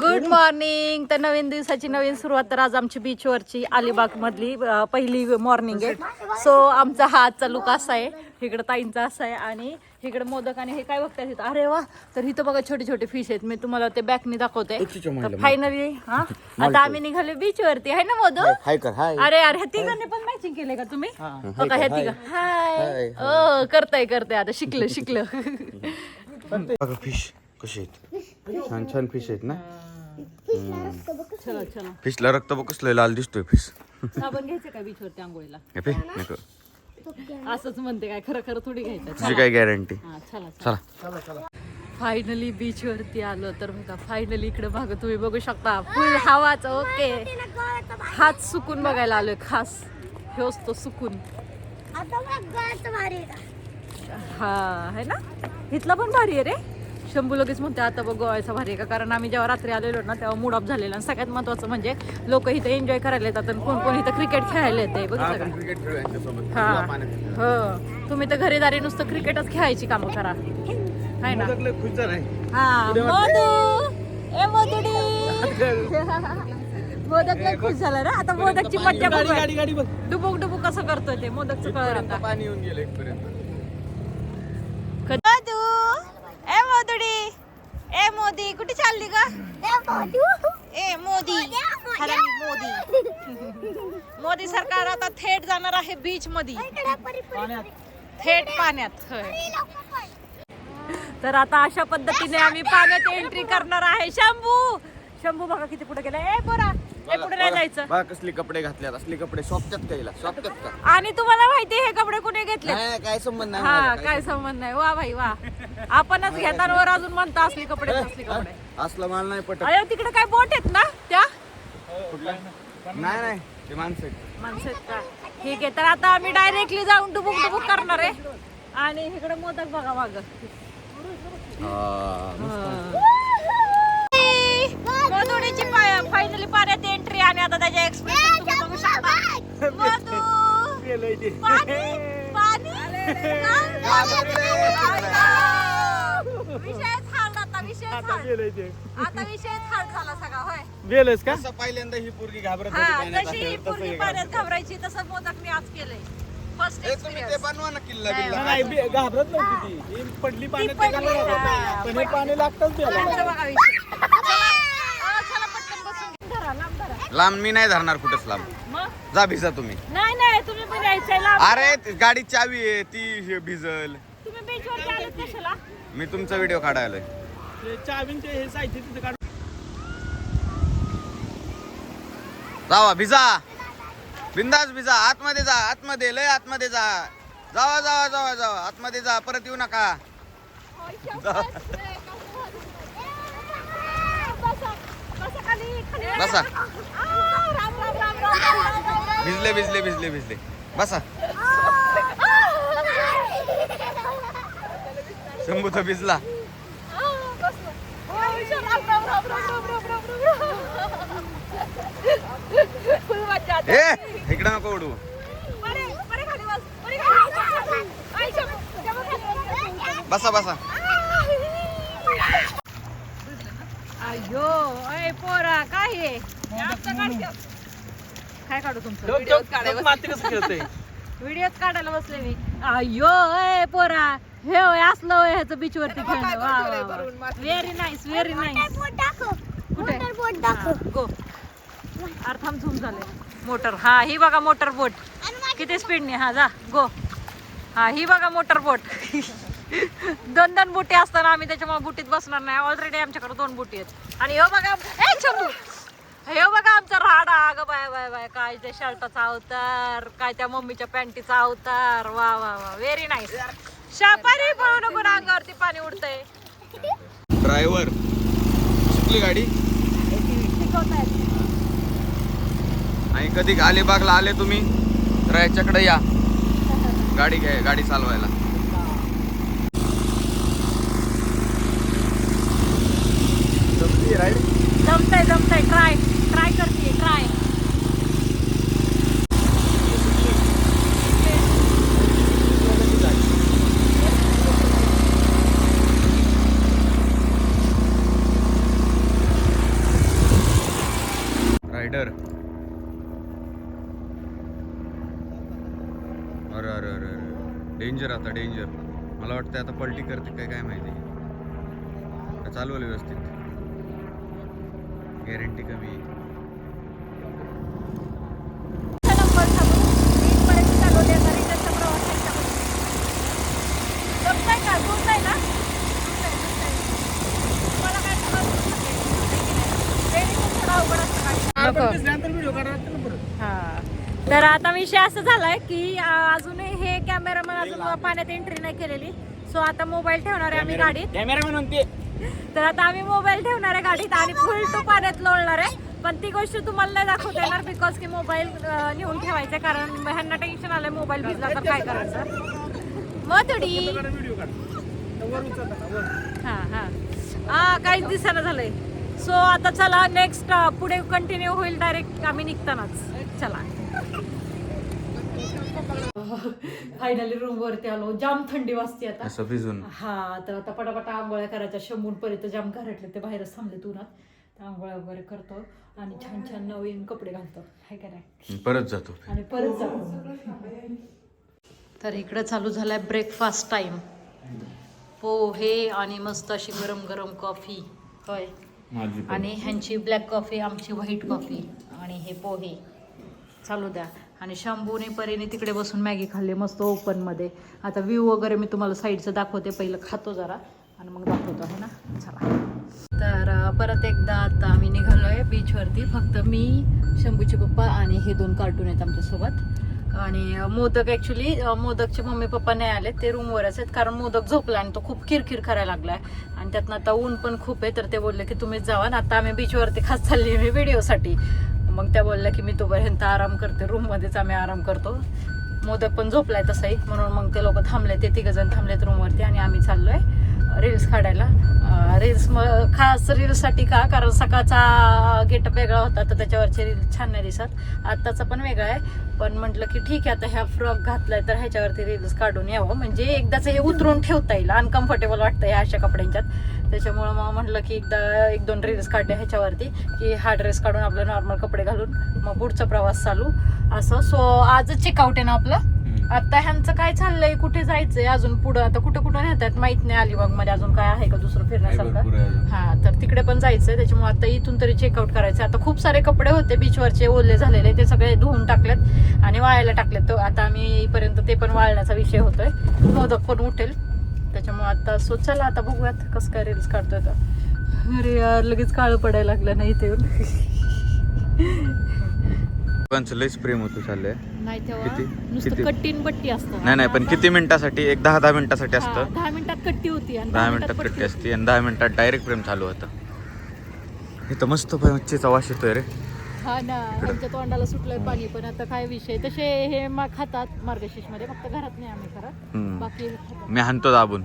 Good morning तर नवीन दिवसाची नवीन सुरुवात तर आज आमची बीचवरची अलिबाग मधली अं, पहिली मॉर्निंग आहे. सो आमचा हा आजचा लुक असा आहे. इकडं ताईंचा असा आहे आणि इकडे मोदक आणि हे काय बघताय तिथं? अरे वा! तर इथं बघा छोटे छोटे फिश आहेत. मी तुम्हाला ते बॅकनी दाखवते. फायनली हा? आता आम्ही निघाले बीचवरती आहे ना मोदक? हाय कर हाय. अरे अरे ह्या तिघांनी पण मॅचिंग केले का तुम्ही? हो. का ह्या तिघा? हाय. ओ करताय करताय. आता शिकलं शिकलं. बघा फिश कसे आहेत? छान छान फिश आहेत ना? चला चला. फिशला रक्त बघ कसलं लाल दिसतोय फिश साबण घ्यायचं का बीचवरती आंघोळीला? हे पे नको असंच म्हणते काय खरं खरं थोडी घ्यायचं. तुझी काय गॅरंटी हा चला चला. फायनली बीच वरती आलो तर बघा फायनली इकडे बघा तुम्ही बघू शकता. फुल हवाच ओके हाच सुकून बघायला आलोय खास. ह्योच तो सुकून. हा आहे ना? इथला पण भारी आहे रे. शंभू लगेच म्हणते आता बघ गोव्याचा भारी का? कारण आम्ही जेव्हा रात्री आलेलो ना तेव्हा मूड ऑफ झालेला. आणि सगळ्यात महत्वाचं म्हणजे लोक इथे एन्जॉय करायला येतात आणि कोण कोण इथं क्रिकेट खेळायला येते बघितलं का? हा. हो. तुम्ही तर घरीदारी नुसतं क्रिकेटच खेळायची कामं करा. आहे ना? हा. ए मोदक लय खुश झाला ना आता मोदकची मज्जा बघू. डुबुक डुबुक कसं करतोय ते मोदकचं कळलं आता. पाणी येऊन गेलं इथपर्यंत. मोदू! ए मोदुडी ए मोदी कुठे चालली का ए मोदी मोदी मोदी सरकार आता थेट जाणार आहे बीच मध्ये थेट पाण्यात होय. तर आता अशा पद्धतीने आम्ही पाण्यात एंट्री करणार आहे. शंभू! शंभू बघा किती पुढे गेला. ए बोरा पुढे नाही जायचं? बघा कसले कपडे घातल्यात? असले कपडे शॉपतात काहीला शॉपतात का? आणि तुम्हाला माहिती हे कपडे कुठे घेतले नाही काय संबंध नाही हा काय संबंध नाही. वा भाई वा. आपणच घेताना वर अजून म्हणता असली कपडे असले कपडे. असलं माल नाही पटत. अरे तिकडे काय बोट आहेत ना? त्या? कुठला नाही नाही. ते माणसं आहेत. माणसं आहेत का? ठीक आहे तर आता आम्ही डायरेक्टली जाऊन डुबुक डुबुक करणार आहे. आणि इकडे मोदक बघा माग. हा. मोदुडीची फायनली पाण्यात एंट्री आणि आता त्याच्या एक्सप्रेशन तुम्ही बघू शकता. मोदू पाणी पाणी विषयच हाल आता विषयच आता विषयच हाल झाला सगळा होय. कसं पहिल्यांदा ही पोरगी घाबरत होती हा पाण्यात तशी ही असल्यावर, तसं पूर्वी हे पाण्यात घाबरायची तसं मोदक मी आज केलंय. फर्स्ट ए, तुम्ही ते बनवा ना किल्ला बिल्ला. नाही बी- घाबरत नव्हती ती. ही पडली पाण्यात पडली, हा. पण हे पाणी लागतच त्याला बघा विषय चला अ, चला पटकन बसून घे. धरा लांब मी नाही धरणार कुठंच लांब. मग? जा भिजा तुम्ही. नाही नाही तुम्ही पण यायचंय लांब. अरे ती गाडी चावी आहे ती हे भिजल. तुम्ही बीचवर आलेत कशाला? मी तुमचा व्हिडिओ काढायला ते चावींचे हे साहित्य तिथे काढून जावा भिजा. बिंदास भिजा. आतमध्ये जा आतमध्ये लय आतमध्ये जा. जावा जावा जावा जावा. आतमध्ये जा परत येऊ नका. बसा. भिजले भिजले भिजले भिजले बसा शंभू तर भिजला. ए इकडे नको उडू बस, बस. आई, शंभू, शंभू खाली बस. बसा बसा अयो अय पोरा काय आहे हे. काय काढू तुमचं? माती कसं खेळतंय? व्हिडिओच काढायला बसले मी. अयो अय पोरा हे होय असलं होय ह्याचं बीच वरती खेळणं. वा व्हेरी नाईस व्हेरी नाईस कुठे? गो अर्थाम झूम झाले मोटर हा ही बघा मोटर बोट किती स्पीडने हा जा गो हा ही बघा मोटर बोट दोन दोन बुटी असताना आम्ही त्याच्यामुळे बुटीत बसणार नाही. ऑलरेडी आमच्याकडे दोन बुटी आहेत. आणि हो बघा ए शंभू हे बघा अगं बाय बाय बाय काय त्या शर्टाचा अवतार काय त्या मम्मीच्या पॅन्टीचा अवतार. वा वा वा व्हेरी नाईस शापारी पळू नको ना अंगावरती पाणी उडतंय. ड्रायव्हर शिकली गाडी? आणि कधी अलिबागला आले तुम्ही तर याच्याकडे या. गाडी घ्या गाडी चालवायला. जमतंय जमतंय ट्राय ट्राय करते ट्राय रायडर अरे अरे अरे अरे. डेंजर आता डेंजर मला वाटतं आता पलटी करते काय काय माहिती. चालवलं व्यवस्थित. गॅरंटी कमी आहे. नंबर सांगू इथपर्यंत चालवले तर रिटर्नचा प्रवास त्यांच्याकडून. जमतंय का जुळतंय ना जुळतंय, जुळतंय. तुम्हाला काय त्रास होत नाही. आहे की नाही? Training थोडं अवघड असतं गाडी. दिसल्यानंतर व्हिडिओ काढा लागते ना परत हा. तर आता विषय असं झालाय की अजूनही हे कॅमेरामॅन अजून पाण्यात एंट्री नाही केलेली. सो आता मोबाईल ठेवणार आहे आम्ही गाडीत. कॅमेरा म्हणते. तर आता आम्ही मोबाईल ठेवणार आहे गाडीत आणि फुल टू पाण्यात लोळणार आहे. पण ती गोष्ट तुम्हाला नाही दाखवता येणार बिकॉज की मोबाईल नेऊन ठेवायचा आहे, कारण ह्यांना टेन्शन आलंय मोबाईल भिजला तर काय करायचं? मग थोडी. हा हा. हा काहीच दिसायला झालंय. सो आता चला नेक्स्ट पुढे कंटिन्यू होईल डायरेक्ट आम्ही निघतानाच. चला. फायनली रूम वरती आलो. जाम थंडी वाजते आता. असं भिजून. हा तर आता पटापटा आंघोळ्या करायच्या. शंभून पर्यंत जाम घरातले ते बाहेरच थांबले उन्हात आंघोळ्या वगैरे करतो आणि छान छान नवीन कपडे घालतो. हाय का नाही? परत जातो. आणि परत जातो तर इकडे चालू झालाय ब्रेकफास्ट टाइम पोहे आणि मस्त अशी गरम गरम कॉफी होय. आणि ह्यांची ब्लॅक कॉफी आमची व्हाईट कॉफी आणि हे पोहे. चालू द्या. आणि शंभूने परीने तिकडे बसून मॅगी खाल्ली मस्त ओपनमध्ये आता व्ह्यू वगैरे मी तुम्हाला साईडचं दाखवते. पहिलं खातो जरा आणि मग दाखवतो आहे ना? चला. तर परत एकदा आता आम्ही निघालो आहे बीचवरती फक्त मी शंभूचे पप्पा आणि हे दोन कार्टून आहेत आमच्यासोबत. आणि मोदक ॲक्च्युली मोदकचे मम्मी पप्पा नाही आले ते रूमवरच आहेत. कारण मोदक झोपला आणि तो खूप किरकिर करायला लागला आहे आणि त्यातनं आता ऊन पण खूप आहे. तर ते बोलले की तुम्हीच जावा. आता आम्ही बीचवरती खास चालली मी व्हिडिओसाठी मग त्या बोलल्या की मी तोपर्यंत आराम करते. रूममध्येच आम्ही आराम करतो. मोदक पण झोपलाय तसाही. म्हणून मग ते लोक थांबले ते तिघ जण थांबलेत रूमवरती आणि आम्ही चाललोय. रील्स काढायला. रील्स खास रील्ससाठी का? कारण सकाळचा गेटअप वेगळा होता तर त्याच्यावरचे रील्स छान नाही दिसत. आत्ताचा पण वेगळा आहे. पण म्हटलं की ठीक आहे आता ह्या फ्रॉक घातलाय तर ह्याच्यावरती रील्स काढून यावं. म्हणजे एकदाच हे उतरून ठेवता येईल. अनकम्फर्टेबल वाटतं ह्या अशा कपड्यांच्यात. त्याच्यामुळं मग म्हटलं की एकदा एक दोन रील्स काढले ह्याच्यावरती की हा ड्रेस काढून आपलं नॉर्मल कपडे घालून मग पुढचा प्रवास चालू. असं. सो आजच चेकआउट आहे ना आपलं? आता ह्यांचं काय चाललंय? कुठे जायचंय अजून पुढं? आता कुठं कुठं नेतात? माहीत नाही अलिबागमध्ये अजून काय आहे का दुसरं फिरण्यासारखं? हा तर तिकडे पण जायचंय. त्याच्यामुळे आता इथून तरी चेकआउट करायचं आता खूप सारे कपडे होते बीचवरचे ओले झालेले ते सगळे धुवून टाकलेत आणि वाळायला टाकलेत. तर आता आम्ही येईपर्यंत ते पण वाळण्याचा विषय होतोय. मोदक पण उठेल. त्याच्यामुळे आता सो चला आता बघूयात कसं काय रील्स काढतोय तर अरे यार लगेच काळं पडायला लागलं नाही ते पण लयच प्रेम होतो चाललंय. नाही तेव्हा किती? नुसतं किती? कट्टीन बट्टी असतं नाही नाही पण किती मिनिटासाठी? एक दहा दहा मिनिटासाठी हा, असतं. दहा मिनिटात कट्टी होती आणि दहा मिनिटात पट्टी कट्टी असते आणि दहा मिनिटात डायरेक्ट प्रेम चालू होतं. इथं मस्त मच्छीचा वास येतोय रे. हा ना तोंडाला सुटलंय पाणी पण आता काय विषय? तसे हे खातात मार्गशीर्षमध्ये फक्त घरात नाही आम्ही करत. हम्म. बाकी खातात. मी हाणतो दाबून.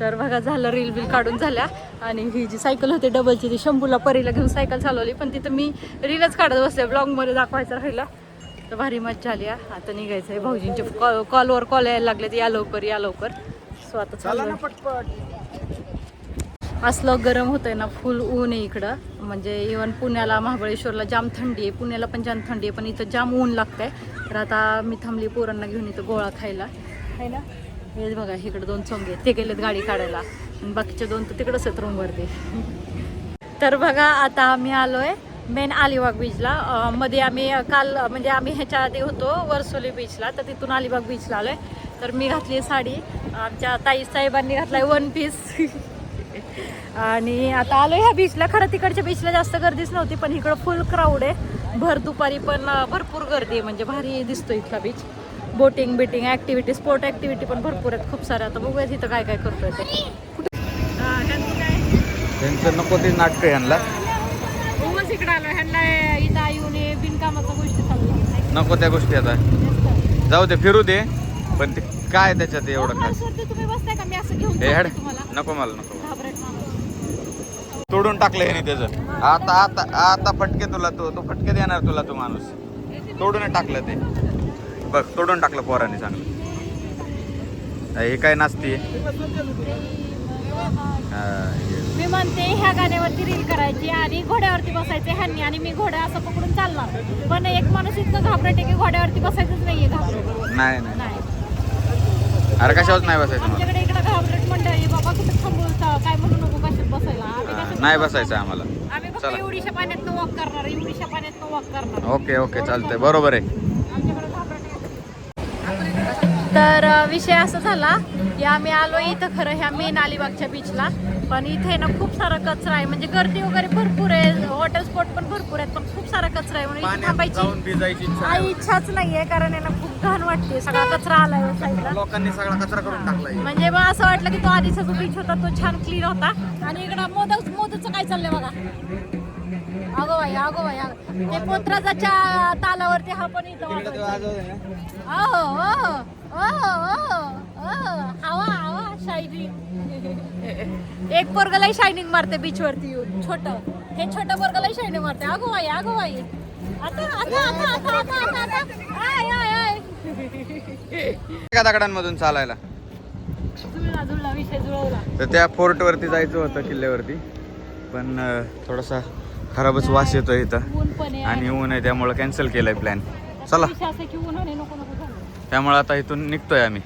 तर बघा झालं रील बिल काढून झाल्या. आणि ही जी सायकल होती डबलची ती शंभूला परीला घेऊन सायकल चालवली. पण तिथं मी रीलच काढत बसले ब्लॉगमध्ये दाखवायचं राहिला. तर भारी मज्जा आली. आता निघायचं आहे भाऊजींचे कॉल कॉलवर कॉल यायला लागले या लवकर या लवकर. सो आता चला असलं गरम होतंय ना फुल ऊन आहे इकडं. म्हणजे इवन पुण्याला महाबळेश्वरला जाम थंडी आहे. पुण्याला पण जाम थंडी आहे पण इथं जाम ऊन लागतंय. तर आता मी थांबली पोरांना घेऊन इथं गोळा खायला. आहे ना? हेच बघा इकडे दोन चोंगे ते गेलेत गाडी काढायला. आणि बाकीचे दोन तर तिकडंच आहेत रूमवरती तर बघा आता आम्ही आलोय मेन अलिबाग बीचला मध्ये आम्ही काल म्हणजे आम्ही ह्याच्या आधी होतो वरसोली बीचला तर तिथून अलिबाग बीचला आलोय. तर मी घातली साडी. आमच्या ताई साहेबांनी घातलाय वन पीस आणि आता आलो ह्या बीचला खरं तिकडच्या बीचला जास्त गर्दीच नव्हती पण इकडं फुल क्राऊड आहे. भर दुपारी पण भरपूर गर्दी आहे. म्हणजे भारी दिसतो इथला बीच बोटिंग बिटिंग ऍक्टिव्हिटी स्पोर्ट ऍक्टिव्हिटी पण भरपूर आहेत. खूप साऱ्या आता बघूयात इथं काय काय करतोय ते. त्यांचं नको ते नाटक ह्यांना उगाच इकडे आलो ह्यांना इथं येऊन बिनकामाच्या गोष्टी चालू नको त्या गोष्टी आता. जाऊ दे फिरू दे. पण ते काय त्याच्यात एवढं काय? तुम्ही बसताय का? मी असं घेऊन हेड. नको मला नको. तोडून टाकलं ह्याने त्याचं. आता आता आता फटके तुला तो तो फटके देणार तुला तो माणूस. तोडून टाकलं ते. बघ तोडून टाकलं पोराने चांगलं. हे काय नाचते? मी मी म्हणते ह्या गाण्यावरती रील करायची आणि घोड्यावरती बसायचे ह्यांनी आणि मी घोड्या असं पकडून चालणार. पण एक माणूस इतकं घाबरटे की घोड्यावरती बसायचंच नाहीये घाबरट. नाही नाही. अरे कशावर नाही बसायचं आमच्याकडे इकडे घाबरट मंडळी बाबा कुठे थांबवता काय म्हणू नको कशात बसायला? नाही बसायचं आम्हाला. आम्ही फक्त. एवढीशा पाण्यात वॉक करणार एवढीशा पाण्यात वॉक करणार. ओके ओके चालतंय. बरोबर आहे आमच्याकडे घाबरट तर विषय असा झाला की आम्ही आलो इथं खरं ह्या मेन अलिबागच्या बीचला पण इथे ना खूप सारा कचरा आहे. म्हणजे गर्दी वगैरे भरपूर आहे. हॉटेल स्पॉट पण भरपूर आहेत पण खूप सारा कचरा आहे. म्हणून इथे थांबायची आई इच्छाच नाहीये कारण यांना खूप घाण वाटते. सगळा कचरा आलाय साईडला लोकांनी सगळा कचरा करून टाकलाय. म्हणजे मग असं वाटलं की तो आधीचा जो बीच होता तो छान क्लीन होता. आणि इकडं मोदक मोदूचं काय चाललंय बघा? अगो बाई अगो बाई अगो. ते पोत्राच्या तालावरती हा पण इथं वाजवायचा. ओहो एक पोरगलाही शायनिंग मारते बीच वरती येऊन छोट. हे छोट पोरगलाही शायनिंग मारते. अगो बाई अगो बाई. आता आता आता आता आता आता आता. आय आय आय. एका दगडांमधून चालायला. जुळला जुळला विषय जुळवला. तर त्या फोर्ट वरती जायचं होतं किल्ल्यावरती. पण थोडासा खराबच वास येतोय इथं. ऊन पण आहे. आणि ऊन आहे त्यामुळे कॅन्सल केलंय प्लॅन चला. विषय असं की उन्हाने नको नको झालं त्यामुळे आता इथून निघतोय आम्ही.